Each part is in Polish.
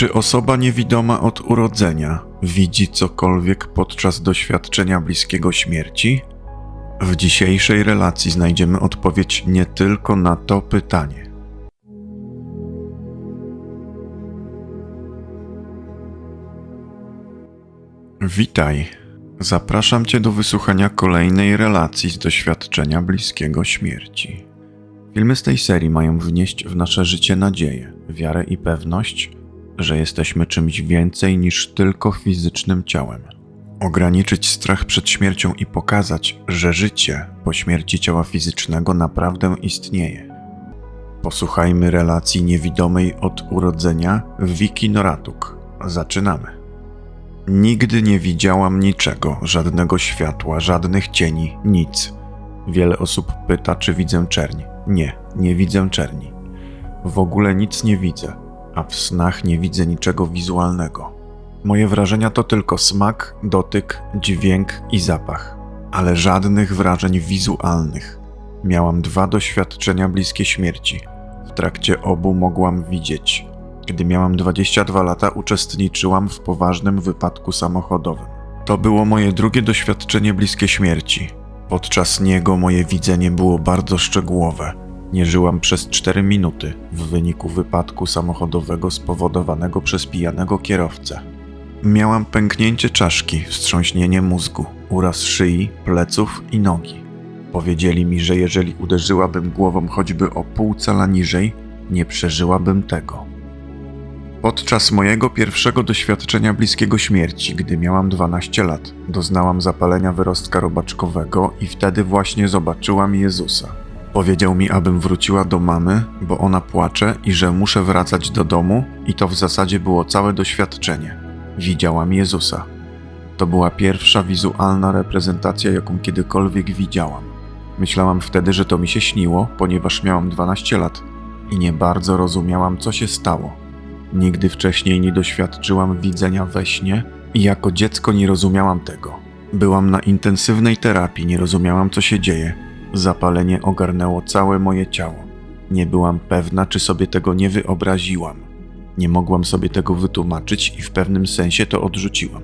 Czy osoba niewidoma od urodzenia widzi cokolwiek podczas doświadczenia bliskiego śmierci? W dzisiejszej relacji znajdziemy odpowiedź nie tylko na to pytanie. Witaj. Zapraszam Cię do wysłuchania kolejnej relacji z doświadczenia bliskiego śmierci. Filmy z tej serii mają wnieść w nasze życie nadzieję, wiarę i pewność, że jesteśmy czymś więcej niż tylko fizycznym ciałem. Ograniczyć strach przed śmiercią i pokazać, że życie po śmierci ciała fizycznego naprawdę istnieje. Posłuchajmy relacji niewidomej od urodzenia Wiki Noratuk. Zaczynamy. Nigdy nie widziałam niczego, żadnego światła, żadnych cieni, nic. Wiele osób pyta, czy widzę czerni. Nie, nie widzę czerni. W ogóle nic nie widzę, a w snach nie widzę niczego wizualnego. Moje wrażenia to tylko smak, dotyk, dźwięk i zapach, ale żadnych wrażeń wizualnych. Miałam dwa doświadczenia bliskie śmierci. W trakcie obu mogłam widzieć. Gdy miałam 22 lata, uczestniczyłam w poważnym wypadku samochodowym. To było moje drugie doświadczenie bliskie śmierci. Podczas niego moje widzenie było bardzo szczegółowe. Nie żyłam przez 4 minuty w wyniku wypadku samochodowego spowodowanego przez pijanego kierowcę. Miałam pęknięcie czaszki, wstrząśnienie mózgu, uraz szyi, pleców i nogi. Powiedzieli mi, że jeżeli uderzyłabym głową choćby o pół cala niżej, nie przeżyłabym tego. Podczas mojego pierwszego doświadczenia bliskiego śmierci, gdy miałam 12 lat, doznałam zapalenia wyrostka robaczkowego i wtedy właśnie zobaczyłam Jezusa. Powiedział mi, abym wróciła do mamy, bo ona płacze i że muszę wracać do domu, i to w zasadzie było całe doświadczenie. Widziałam Jezusa. To była pierwsza wizualna reprezentacja, jaką kiedykolwiek widziałam. Myślałam wtedy, że to mi się śniło, ponieważ miałam 12 lat i nie bardzo rozumiałam, co się stało. Nigdy wcześniej nie doświadczyłam widzenia we śnie i jako dziecko nie rozumiałam tego. Byłam na intensywnej terapii, nie rozumiałam, co się dzieje. Zapalenie ogarnęło całe moje ciało. Nie byłam pewna, czy sobie tego nie wyobraziłam. Nie mogłam sobie tego wytłumaczyć i w pewnym sensie to odrzuciłam.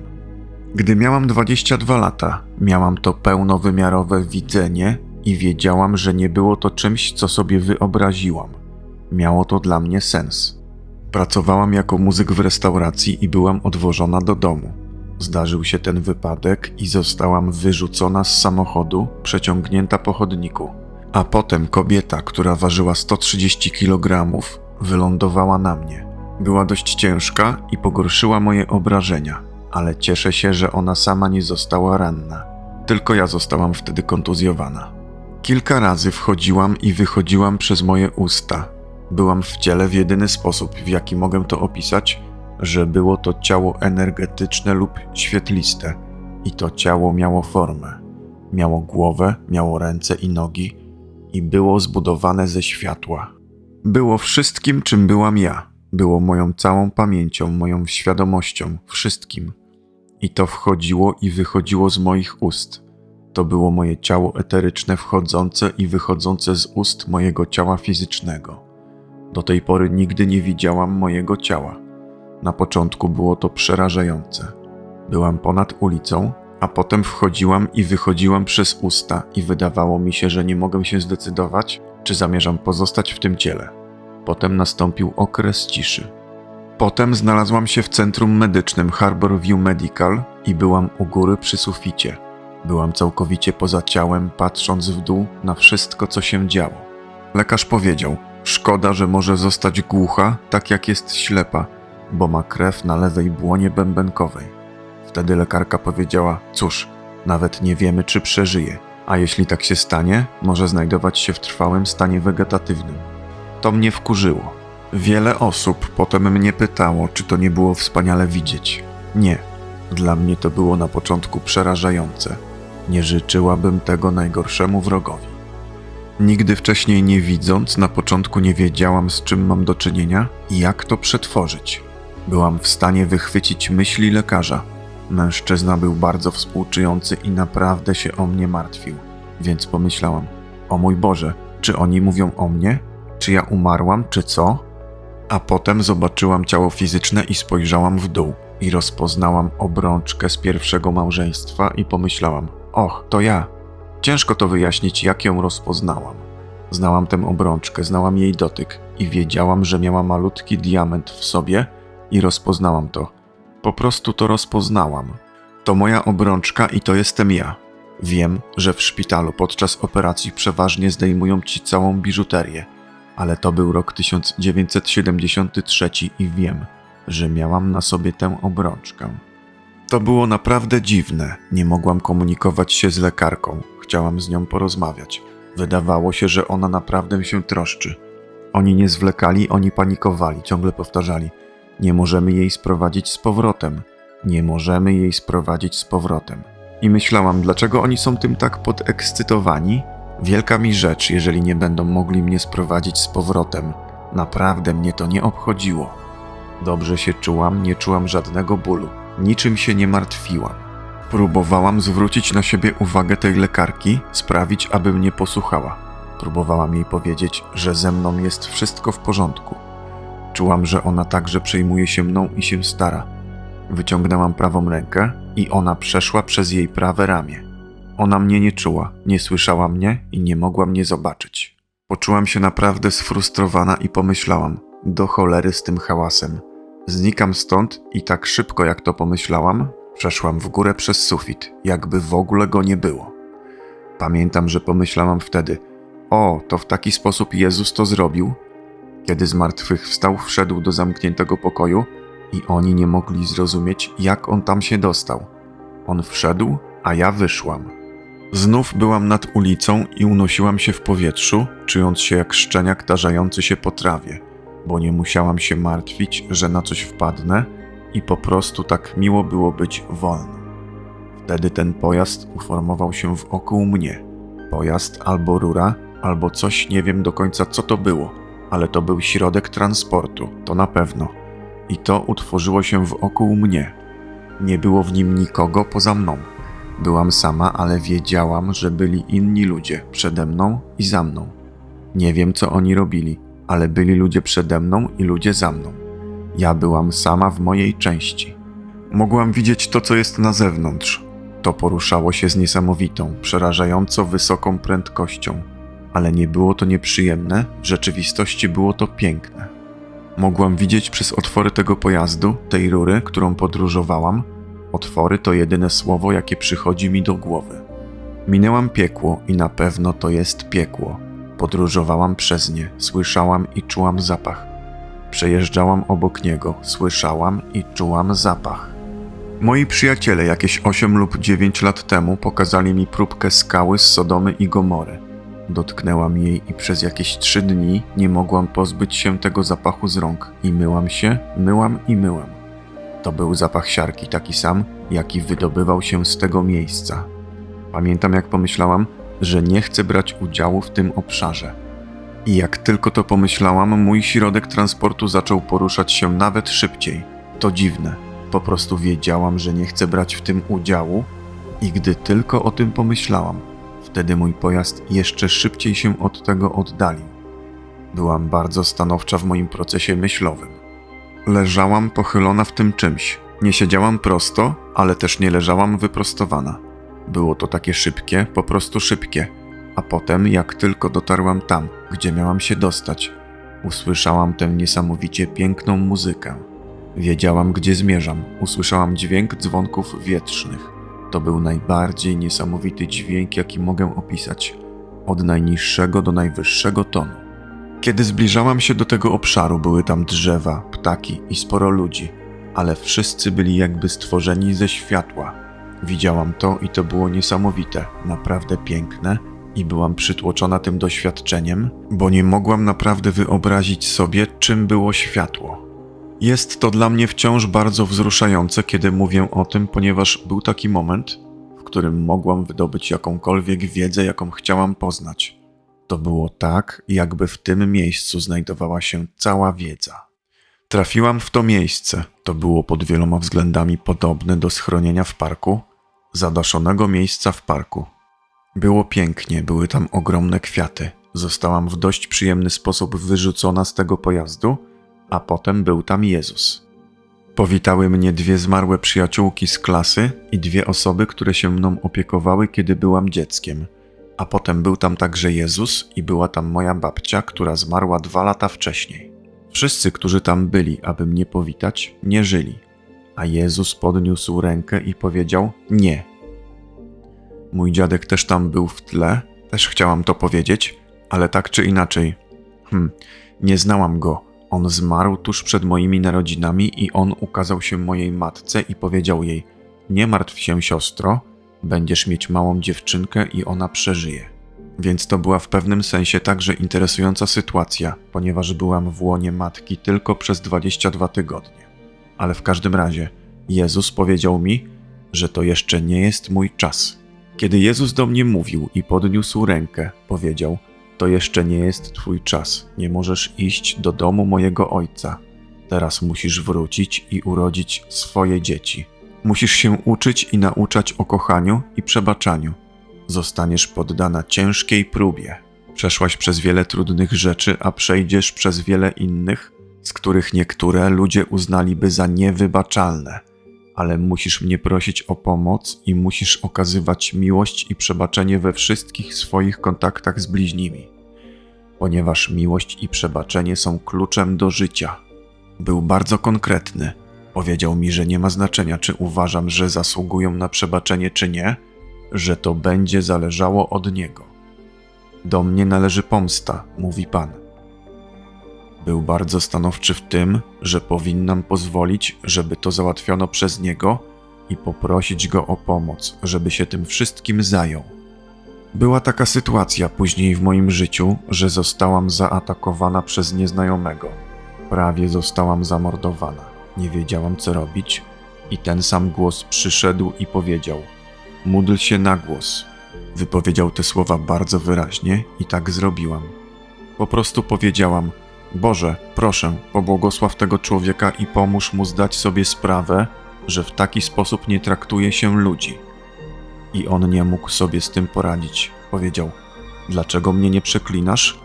Gdy miałam 22 lata, miałam to pełnowymiarowe widzenie i wiedziałam, że nie było to czymś, co sobie wyobraziłam. Miało to dla mnie sens. Pracowałam jako muzyk w restauracji i byłam odwożona do domu. Zdarzył się ten wypadek i zostałam wyrzucona z samochodu, przeciągnięta po chodniku. A potem kobieta, która ważyła 130 kg, wylądowała na mnie. Była dość ciężka i pogorszyła moje obrażenia, ale cieszę się, że ona sama nie została ranna. Tylko ja zostałam wtedy kontuzjowana. Kilka razy wchodziłam i wychodziłam przez moje usta. Byłam w ciele w jedyny sposób, w jaki mogę to opisać, że było to ciało energetyczne lub świetliste, i to ciało miało formę. Miało głowę, miało ręce i nogi, i było zbudowane ze światła. Było wszystkim, czym byłam ja. Było moją całą pamięcią, moją świadomością, wszystkim. I to wchodziło i wychodziło z moich ust. To było moje ciało eteryczne wchodzące i wychodzące z ust mojego ciała fizycznego. Do tej pory nigdy nie widziałam mojego ciała. Na początku było to przerażające. Byłam ponad ulicą, a potem wchodziłam i wychodziłam przez usta, i wydawało mi się, że nie mogę się zdecydować, czy zamierzam pozostać w tym ciele. Potem nastąpił okres ciszy. Potem znalazłam się w centrum medycznym Harbor View Medical i byłam u góry przy suficie. Byłam całkowicie poza ciałem, patrząc w dół na wszystko, co się działo. Lekarz powiedział: Szkoda, że może zostać głucha, tak jak jest ślepa, bo ma krew na lewej błonie bębenkowej. Wtedy lekarka powiedziała: Cóż, nawet nie wiemy, czy przeżyje, a jeśli tak się stanie, może znajdować się w trwałym stanie wegetatywnym. To mnie wkurzyło. Wiele osób potem mnie pytało, czy to nie było wspaniale widzieć. Nie, dla mnie to było na początku przerażające. Nie życzyłabym tego najgorszemu wrogowi. Nigdy wcześniej nie widząc, na początku nie wiedziałam, z czym mam do czynienia i jak to przetworzyć. Byłam w stanie wychwycić myśli lekarza. Mężczyzna był bardzo współczujący i naprawdę się o mnie martwił, więc pomyślałam: O mój Boże, czy oni mówią o mnie? Czy ja umarłam, czy co? A potem zobaczyłam ciało fizyczne i spojrzałam w dół. I rozpoznałam obrączkę z pierwszego małżeństwa i pomyślałam: Och, to ja. Ciężko to wyjaśnić, jak ją rozpoznałam. Znałam tę obrączkę, znałam jej dotyk i wiedziałam, że miała malutki diament w sobie i rozpoznałam to. Po prostu to rozpoznałam. To moja obrączka i to jestem ja. Wiem, że w szpitalu podczas operacji przeważnie zdejmują ci całą biżuterię, ale to był rok 1973 i wiem, że miałam na sobie tę obrączkę. To było naprawdę dziwne. Nie mogłam komunikować się z lekarką. Chciałam z nią porozmawiać. Wydawało się, że ona naprawdę się troszczy. Oni nie zwlekali, oni panikowali, ciągle powtarzali: Nie możemy jej sprowadzić z powrotem. Nie możemy jej sprowadzić z powrotem. I myślałam, dlaczego oni są tym tak podekscytowani? Wielka mi rzecz, jeżeli nie będą mogli mnie sprowadzić z powrotem. Naprawdę mnie to nie obchodziło. Dobrze się czułam, nie czułam żadnego bólu, niczym się nie martwiłam. Próbowałam zwrócić na siebie uwagę tej lekarki, sprawić, aby mnie posłuchała. Próbowałam jej powiedzieć, że ze mną jest wszystko w porządku. Czułam, że ona także przejmuje się mną i się stara. Wyciągnęłam prawą rękę i ona przeszła przez jej prawe ramię. Ona mnie nie czuła, nie słyszała mnie i nie mogła mnie zobaczyć. Poczułam się naprawdę sfrustrowana i pomyślałam: do cholery z tym hałasem. Znikam stąd i tak szybko jak to pomyślałam, przeszłam w górę przez sufit, jakby w ogóle go nie było. Pamiętam, że pomyślałam wtedy: O, to w taki sposób Jezus to zrobił? Kiedy z martwych wstał, wszedł do zamkniętego pokoju i oni nie mogli zrozumieć, jak on tam się dostał. On wszedł, a ja wyszłam. Znów byłam nad ulicą i unosiłam się w powietrzu, czując się jak szczeniak tarzający się po trawie, bo nie musiałam się martwić, że na coś wpadnę i po prostu tak miło było być wolnym. Wtedy ten pojazd uformował się wokół mnie. Pojazd albo rura, albo coś, nie wiem do końca co to było, ale to był środek transportu, to na pewno. I to utworzyło się wokół mnie. Nie było w nim nikogo poza mną. Byłam sama, ale wiedziałam, że byli inni ludzie przede mną i za mną. Nie wiem, co oni robili, ale byli ludzie przede mną i ludzie za mną. Ja byłam sama w mojej części. Mogłam widzieć to, co jest na zewnątrz. To poruszało się z niesamowitą, przerażająco wysoką prędkością, ale nie było to nieprzyjemne, w rzeczywistości było to piękne. Mogłam widzieć przez otwory tego pojazdu, tej rury, którą podróżowałam. Otwory to jedyne słowo, jakie przychodzi mi do głowy. Minęłam piekło i na pewno to jest piekło. Podróżowałam przez nie, słyszałam i czułam zapach. Przejeżdżałam obok niego, słyszałam i czułam zapach. Moi przyjaciele jakieś 8 lub 9 lat temu pokazali mi próbkę skały z Sodomy i Gomory. Dotknęłam jej i przez jakieś trzy dni nie mogłam pozbyć się tego zapachu z rąk i myłam się, myłam i myłam. To był zapach siarki, taki sam, jaki wydobywał się z tego miejsca. Pamiętam, jak pomyślałam, że nie chcę brać udziału w tym obszarze. I jak tylko to pomyślałam, mój środek transportu zaczął poruszać się nawet szybciej. To dziwne. Po prostu wiedziałam, że nie chcę brać w tym udziału, i gdy tylko o tym pomyślałam, wtedy mój pojazd jeszcze szybciej się od tego oddalił. Byłam bardzo stanowcza w moim procesie myślowym. Leżałam pochylona w tym czymś. Nie siedziałam prosto, ale też nie leżałam wyprostowana. Było to takie szybkie, po prostu szybkie. A potem, jak tylko dotarłam tam, gdzie miałam się dostać, usłyszałam tę niesamowicie piękną muzykę. Wiedziałam, gdzie zmierzam. Usłyszałam dźwięk dzwonków wietrznych. To był najbardziej niesamowity dźwięk, jaki mogę opisać. Od najniższego do najwyższego tonu. Kiedy zbliżałam się do tego obszaru, były tam drzewa, ptaki i sporo ludzi, ale wszyscy byli jakby stworzeni ze światła. Widziałam to i to było niesamowite, naprawdę piękne i byłam przytłoczona tym doświadczeniem, bo nie mogłam naprawdę wyobrazić sobie, czym było światło. Jest to dla mnie wciąż bardzo wzruszające, kiedy mówię o tym, ponieważ był taki moment, w którym mogłam wydobyć jakąkolwiek wiedzę, jaką chciałam poznać. To było tak, jakby w tym miejscu znajdowała się cała wiedza. Trafiłam w to miejsce. To było pod wieloma względami podobne do schronienia w parku, zadaszonego miejsca w parku. Było pięknie, były tam ogromne kwiaty. Zostałam w dość przyjemny sposób wyrzucona z tego pojazdu a potem był tam Jezus. Powitały mnie dwie zmarłe przyjaciółki z klasy i dwie osoby, które się mną opiekowały, kiedy byłam dzieckiem. A potem był tam także Jezus i była tam moja babcia, która zmarła dwa lata wcześniej. Wszyscy, którzy tam byli, aby mnie powitać, nie żyli. A Jezus podniósł rękę i powiedział: Nie. Mój dziadek też tam był w tle, też chciałam to powiedzieć, ale tak czy inaczej. Hm, nie znałam go. On zmarł tuż przed moimi narodzinami i on ukazał się mojej matce i powiedział jej: Nie martw się, siostro, będziesz mieć małą dziewczynkę i ona przeżyje. Więc to była w pewnym sensie także interesująca sytuacja, ponieważ byłam w łonie matki tylko przez 22 tygodnie. Ale w każdym razie, Jezus powiedział mi, że to jeszcze nie jest mój czas. Kiedy Jezus do mnie mówił i podniósł rękę, powiedział: To jeszcze nie jest twój czas, nie możesz iść do domu mojego ojca. Teraz musisz wrócić i urodzić swoje dzieci. Musisz się uczyć i nauczać o kochaniu i przebaczaniu. Zostaniesz poddana ciężkiej próbie. Przeszłaś przez wiele trudnych rzeczy, a przejdziesz przez wiele innych, z których niektóre ludzie uznaliby za niewybaczalne. Ale musisz mnie prosić o pomoc i musisz okazywać miłość i przebaczenie we wszystkich swoich kontaktach z bliźnimi, ponieważ miłość i przebaczenie są kluczem do życia. Był bardzo konkretny. Powiedział mi, że nie ma znaczenia, czy uważam, że zasługują na przebaczenie, czy nie, że to będzie zależało od niego. Do mnie należy pomsta, mówi Pan. Był bardzo stanowczy w tym, że powinnam pozwolić, żeby to załatwiono przez niego i poprosić go o pomoc, żeby się tym wszystkim zajął. Była taka sytuacja później w moim życiu, że zostałam zaatakowana przez nieznajomego. Prawie zostałam zamordowana. Nie wiedziałam, co robić, i ten sam głos przyszedł i powiedział: Módl się na głos. Wypowiedział te słowa bardzo wyraźnie i tak zrobiłam. Po prostu powiedziałam: Boże, proszę, pobłogosław tego człowieka i pomóż mu zdać sobie sprawę, że w taki sposób nie traktuje się ludzi. I on nie mógł sobie z tym poradzić. Powiedział: Dlaczego mnie nie przeklinasz?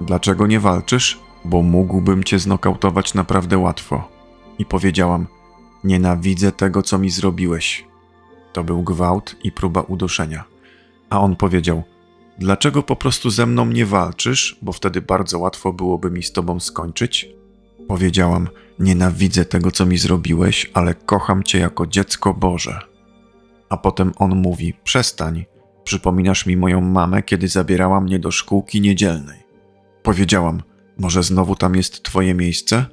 Dlaczego nie walczysz? Bo mógłbym cię znokautować naprawdę łatwo. I powiedziałam: Nienawidzę tego, co mi zrobiłeś. To był gwałt i próba uduszenia. A on powiedział: Dlaczego po prostu ze mną nie walczysz, bo wtedy bardzo łatwo byłoby mi z tobą skończyć? Powiedziałam: Nienawidzę tego, co mi zrobiłeś, ale kocham cię jako dziecko Boże. A potem on mówi: Przestań, przypominasz mi moją mamę, kiedy zabierała mnie do szkółki niedzielnej. Powiedziałam: Może znowu tam jest twoje miejsce?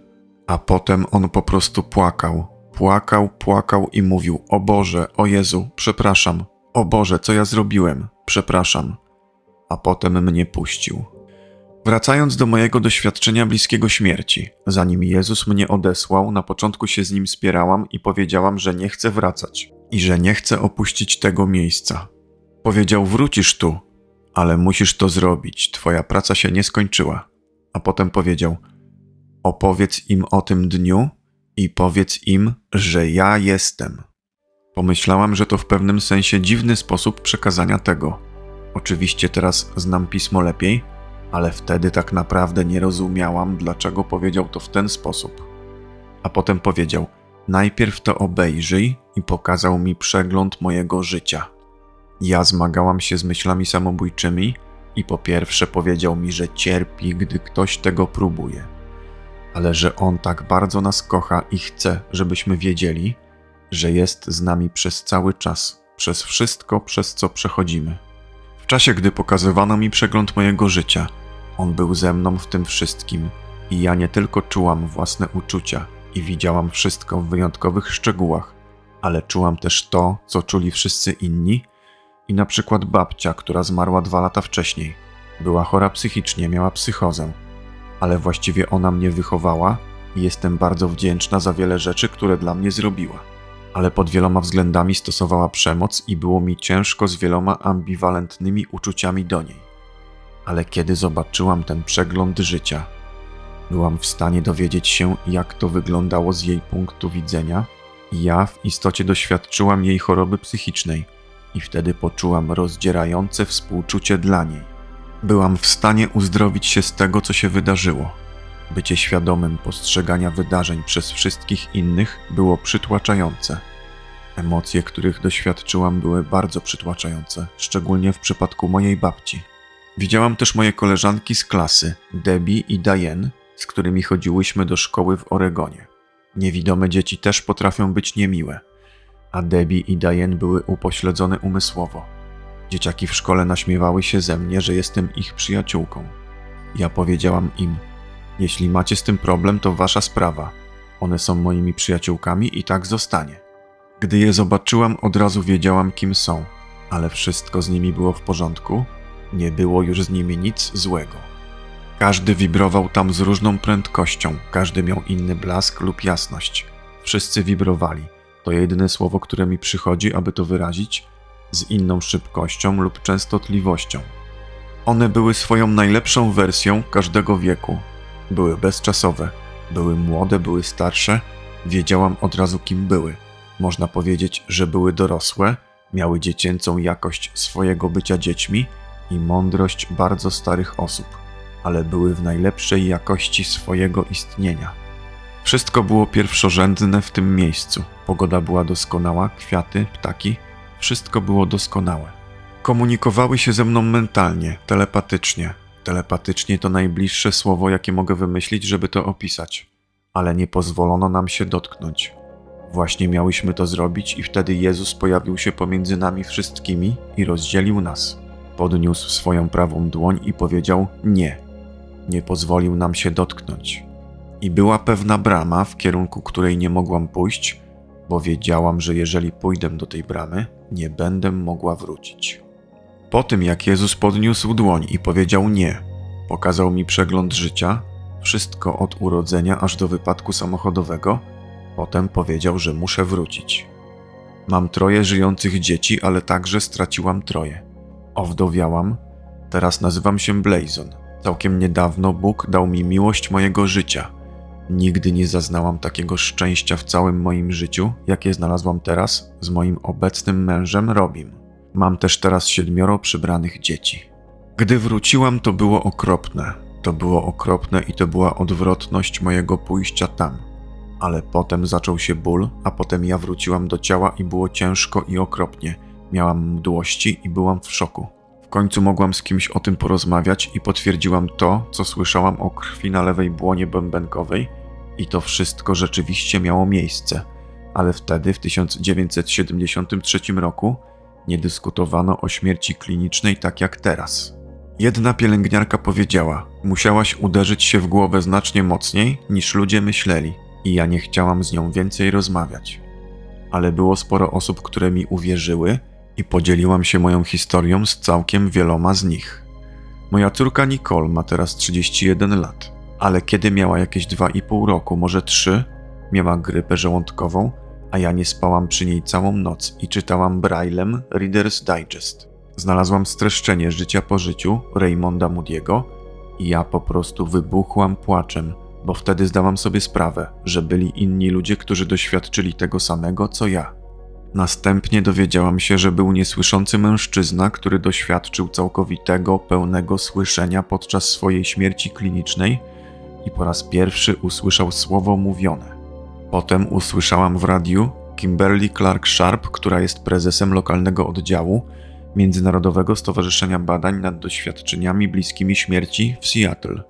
A potem on po prostu płakał, płakał, płakał i mówił: O Boże, o Jezu, przepraszam, o Boże, co ja zrobiłem, przepraszam. A potem mnie puścił. Wracając do mojego doświadczenia bliskiego śmierci, zanim Jezus mnie odesłał, na początku się z nim spierałam i powiedziałam, że nie chcę wracać i że nie chcę opuścić tego miejsca. Powiedział: Wrócisz tu, ale musisz to zrobić, twoja praca się nie skończyła. A potem powiedział: Opowiedz im o tym dniu i powiedz im, że ja jestem. Pomyślałam, że to w pewnym sensie dziwny sposób przekazania tego. Oczywiście teraz znam pismo lepiej, ale wtedy tak naprawdę nie rozumiałam, dlaczego powiedział to w ten sposób. A potem powiedział: Najpierw to obejrzyj i pokazał mi przegląd mojego życia. Ja zmagałam się z myślami samobójczymi i po pierwsze powiedział mi, że cierpi, gdy ktoś tego próbuje ale że On tak bardzo nas kocha i chce, żebyśmy wiedzieli, że jest z nami przez cały czas, przez wszystko, przez co przechodzimy. Czasie, gdy pokazywano mi przegląd mojego życia, On był ze mną w tym wszystkim i ja nie tylko czułam własne uczucia i widziałam wszystko w wyjątkowych szczegółach, ale czułam też to, co czuli wszyscy inni i na przykład babcia, która zmarła dwa lata wcześniej. Była chora psychicznie, miała psychozę ale właściwie ona mnie wychowała i jestem bardzo wdzięczna za wiele rzeczy, które dla mnie zrobiła. Ale pod wieloma względami stosowała przemoc i było mi ciężko z wieloma ambiwalentnymi uczuciami do niej. Ale kiedy zobaczyłam ten przegląd życia, byłam w stanie dowiedzieć się, jak to wyglądało z jej punktu widzenia, ja w istocie doświadczyłam jej choroby psychicznej i wtedy poczułam rozdzierające współczucie dla niej byłam w stanie uzdrowić się z tego, co się wydarzyło. Bycie świadomym postrzegania wydarzeń przez wszystkich innych było przytłaczające. Emocje, których doświadczyłam, były bardzo przytłaczające, szczególnie w przypadku mojej babci. Widziałam też moje koleżanki z klasy, Debbie i Diane, z którymi chodziłyśmy do szkoły w Oregonie. Niewidome dzieci też potrafią być niemiłe, a Debbie i Diane były upośledzone umysłowo. Dzieciaki w szkole naśmiewały się ze mnie, że jestem ich przyjaciółką. Ja powiedziałam im: Jeśli macie z tym problem, to wasza sprawa. One są moimi przyjaciółkami i tak zostanie. Gdy je zobaczyłam, od razu wiedziałam, kim są, ale wszystko z nimi było w porządku. Nie było już z nimi nic złego. Każdy wibrował tam z różną prędkością, każdy miał inny blask lub jasność. Wszyscy wibrowali. To jedyne słowo, które mi przychodzi, aby to wyrazić, z inną szybkością lub częstotliwością. One były swoją najlepszą wersją każdego wieku. Były bezczasowe, były młode, były starsze, wiedziałam od razu, kim były. Można powiedzieć, że były dorosłe, miały dziecięcą jakość swojego bycia dziećmi i mądrość bardzo starych osób, ale były w najlepszej jakości swojego istnienia. Wszystko było pierwszorzędne w tym miejscu. Pogoda była doskonała, kwiaty, ptaki, wszystko było doskonałe. Komunikowały się ze mną mentalnie, telepatycznie. Telepatycznie to najbliższe słowo, jakie mogę wymyślić, żeby to opisać. Ale nie pozwolono nam się dotknąć. Właśnie miałyśmy to zrobić, i wtedy Jezus pojawił się pomiędzy nami wszystkimi i rozdzielił nas. Podniósł swoją prawą dłoń i powiedział: Nie. Nie pozwolił nam się dotknąć. I była pewna brama, w kierunku której nie mogłam pójść, bo wiedziałam, że jeżeli pójdę do tej bramy, nie będę mogła wrócić. Po tym, jak Jezus podniósł dłoń i powiedział nie, pokazał mi przegląd życia, wszystko od urodzenia aż do wypadku samochodowego, potem powiedział, że muszę wrócić. Mam troje żyjących dzieci, ale także straciłam troje. Owdowiałam, teraz nazywam się Blazon. Całkiem niedawno Bóg dał mi miłość mojego życia. Nigdy nie zaznałam takiego szczęścia w całym moim życiu, jakie znalazłam teraz z moim obecnym mężem Robim. Mam też teraz siedmioro przybranych dzieci. Gdy wróciłam, to było okropne. To było okropne i to była odwrotność mojego pójścia tam. Ale potem zaczął się ból, a potem ja wróciłam do ciała i było ciężko i okropnie. Miałam mdłości i byłam w szoku. W końcu mogłam z kimś o tym porozmawiać i potwierdziłam to, co słyszałam o krwi na lewej błonie bębenkowej i to wszystko rzeczywiście miało miejsce. Ale wtedy, w 1973 roku, nie dyskutowano o śmierci klinicznej tak jak teraz. Jedna pielęgniarka powiedziała: Musiałaś uderzyć się w głowę znacznie mocniej niż ludzie myśleli, i ja nie chciałam z nią więcej rozmawiać. Ale było sporo osób, które mi uwierzyły, i podzieliłam się moją historią z całkiem wieloma z nich. Moja córka Nicole ma teraz 31 lat, ale kiedy miała jakieś 2,5 roku, może 3, miała grypę żołądkową a ja nie spałam przy niej całą noc i czytałam Braillem Reader's Digest. Znalazłam streszczenie życia po życiu Raymonda Moody'ego i ja po prostu wybuchłam płaczem, bo wtedy zdałam sobie sprawę, że byli inni ludzie, którzy doświadczyli tego samego co ja. Następnie dowiedziałam się, że był niesłyszący mężczyzna, który doświadczył całkowitego, pełnego słyszenia podczas swojej śmierci klinicznej i po raz pierwszy usłyszał słowo mówione. Potem usłyszałam w radiu Kimberly Clark Sharp, która jest prezesem lokalnego oddziału Międzynarodowego Stowarzyszenia Badań nad Doświadczeniami Bliskimi Śmierci w Seattle.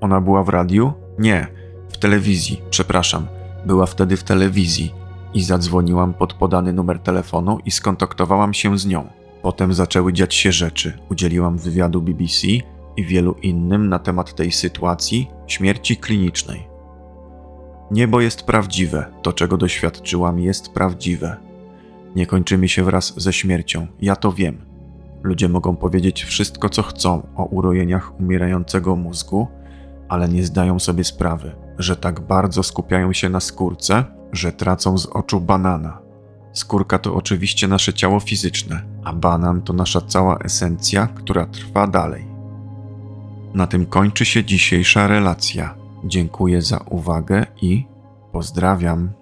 Ona była w radiu? Nie, w telewizji, przepraszam. Była wtedy w telewizji i zadzwoniłam pod podany numer telefonu i skontaktowałam się z nią. Potem zaczęły dziać się rzeczy. Udzieliłam wywiadu BBC i wielu innym na temat tej sytuacji śmierci klinicznej. Niebo jest prawdziwe, to czego doświadczyłam jest prawdziwe. Nie kończymy się wraz ze śmiercią, ja to wiem. Ludzie mogą powiedzieć wszystko, co chcą o urojeniach umierającego mózgu, ale nie zdają sobie sprawy, że tak bardzo skupiają się na skórce, że tracą z oczu banana. Skórka to oczywiście nasze ciało fizyczne, a banan to nasza cała esencja, która trwa dalej. Na tym kończy się dzisiejsza relacja. Dziękuję za uwagę i pozdrawiam.